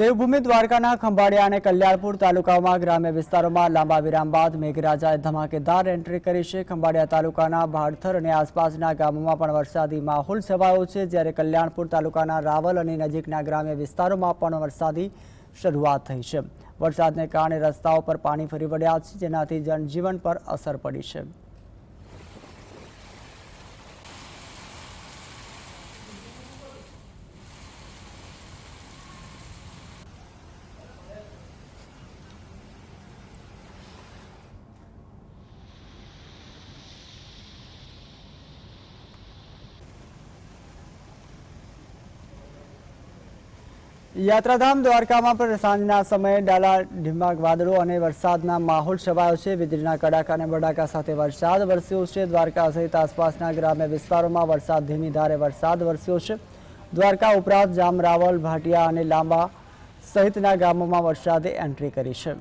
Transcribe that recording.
દેવભૂમિ દ્વારકાના ખંભાળિયા અને કલ્યાણપુર તાલુકાઓમાં ગ્રામ્ય વિસ્તારોમાં લાંબા વિરામ બાદ મેઘરાજાએ ધમાકેદાર એન્ટ્રી કરી છે. ખંભાળિયા તાલુકાના ભાડથર અને આસપાસના ગામોમાં પણ વરસાદી માહોલ છવાયો છે, જ્યારે કલ્યાણપુર તાલુકાના રાવલ અને નજીકના ગ્રામ્ય વિસ્તારોમાં પણ વરસાદી શરૂઆત થઈ છે. વરસાદને કારણે રસ્તાઓ પર પાણી ફરી વળ્યા છે, જેનાથી જનજીવન પર અસર પડી છે. યાત્રાધામ દ્વારકામાં પણ સાંજના સમયે ડાલા ઢીમાક વાદળો અને વરસાદના માહોલ છવાયો છે. વીજળીના કડાકા અને બડાકા સાથે વરસાદ વરસ્યો છે. દ્વારકા સહિત આસપાસના ગ્રામ્ય વિસ્તારોમાં વરસાદ ધીમી ધારે વરસાદ વરસ્યો છે. દ્વારકા ઉપરાંત જામરાવલ ભાટિયા અને લાંબા સહિતના ગામોમાં વરસાદે એન્ટ્રી કરી છે.